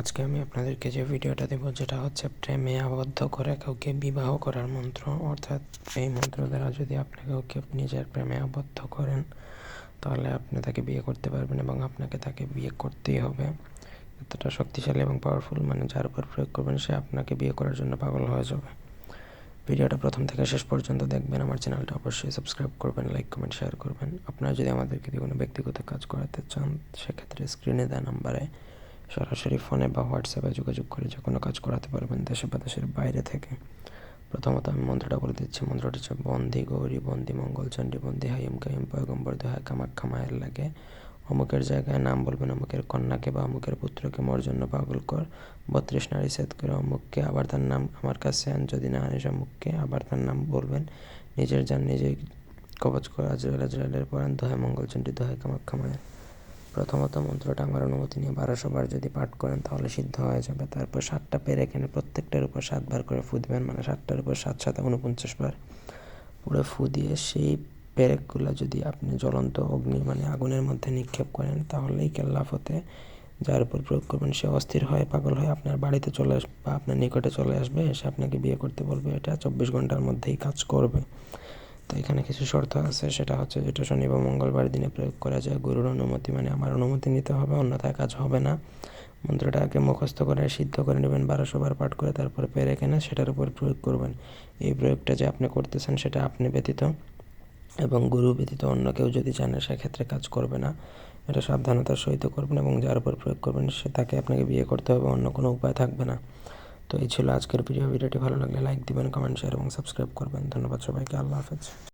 আজকে আমি আপনাদেরকে যে ভিডিওটা দেব, যেটা হচ্ছে প্রেমে আবদ্ধ করে কাউকে বিবাহ করার মন্ত্র। অর্থাৎ এই মন্ত্র দ্বারা যদি আপনি কাউকে নিজের প্রেমে আবদ্ধ করেন, তাহলে আপনি তাকে বিয়ে করতে পারবেন এবং আপনাকে তাকে বিয়ে করতেই হবে। এতটা শক্তিশালী এবং পাওয়ারফুল মানে যার উপর প্রয়োগ করবেন, সে আপনাকে বিয়ে করার জন্য পাগল হয়ে যাবে। ভিডিওটা প্রথম থেকে শেষ পর্যন্ত দেখবেন। আমার চ্যানেলটা অবশ্যই সাবস্ক্রাইব করবেন লাইক কমেন্ট শেয়ার করবেন। আপনারা যদি আমাদেরকে কোনো ব্যক্তিগত কাজ করাতে চান, সেক্ষেত্রে স্ক্রিনে দেওয়া নাম্বারে সরাসরি ফোনে বা হোয়াটসঅ্যাপে যোগাযোগ করে যে কোনো কাজ করাতে পারবেন দেশে বা দেশের বাইরে থেকে। প্রথমত আমি মন্ত্রটা বলে দিচ্ছি। মন্ত্রটা হচ্ছে, বন্দি গৌরী, বন্দি মঙ্গল, চণ্ডী, বন্দি হাইম কাইম পয়গম্বর দোহায় কামাক্ষা মায়ের লাগে। অমুকের জায়গায় নাম বলবেন অমুকের কন্যাকে বা অমুকের পুত্রকে, মোর জন্য পাগল কর। বত্রিশ নারী সেদ করে অমুককে আবার তার নাম আমার কাছে আন। যদি না আনিস অমুককে আবার তার নাম বলবেন। নিজের যান নিজেই কবচ করে। আজরাল আজরালের পরান দোহায় মঙ্গলচণ্ডী দোহায় কামাক্ষা মায়ের প্রথমত মন্ত্রটা আমার অনুমতি নিয়ে বারোশো বার যদি পাঠ করেন তাহলে সিদ্ধ হয়ে যাবে। তারপর সাতটা পেরে এখানে প্রত্যেকটার উপর সাতবার করে ফু দিবেন মানে সাতটার উপর সাত সাত উনপঞ্চাশ বার পুরো ফু দিয়ে সেই পেরেকগুলো যদি আপনি জ্বলন্ত অগ্নি মানে আগুনের মধ্যে নিক্ষেপ করেন তাহলেই কেল্লাফতে যার উপর প্রয়োগ করবেন সে অস্থির হয় পাগল হয় আপনার বাড়িতে চলে আসবে বা আপনার নিকটে চলে আসবে, এসে আপনাকে বিয়ে করতে বলবে। এটা চব্বিশ ঘণ্টার মধ্যেই কাজ করবে। তো এখানে কিছু শর্ত আছে, সেটা হচ্ছে যেটা শনি বা মঙ্গলবার দিনে প্রয়োগ করা যায়। গুরুর অনুমতি মানে আমার অনুমতি নিতে হবে, অন্যথায় কাজ হবে না। মন্ত্রটাকে মুখস্থ করে, সিদ্ধ করে নেবেন, বারোশো বার পাঠ করে তারপরে পেরে কেনে সেটার উপর প্রয়োগ করবেন। এই প্রয়োগটা যে আপনি করতেছেন সেটা আপনি ব্যতীত এবং গুরু ব্যতীত অন্য কেউ যদি জানে সেক্ষেত্রে কাজ করবে না। এটা সাবধানতার সহিত করবেন এবং যার উপর প্রয়োগ করবেন সে তাকে আপনাকে বিয়ে করতে হবে, অন্য কোনো উপায় থাকবে না। তো এই ছিল আজকের ভিডিও ভিডিওটি ভালো লাগলে লাইক দিবেন কমেন্ট শেয়ার এবং সাবস্ক্রাইব করবেন। ধন্যবাদ সবাইকে। আল্লাহ হাফেজ।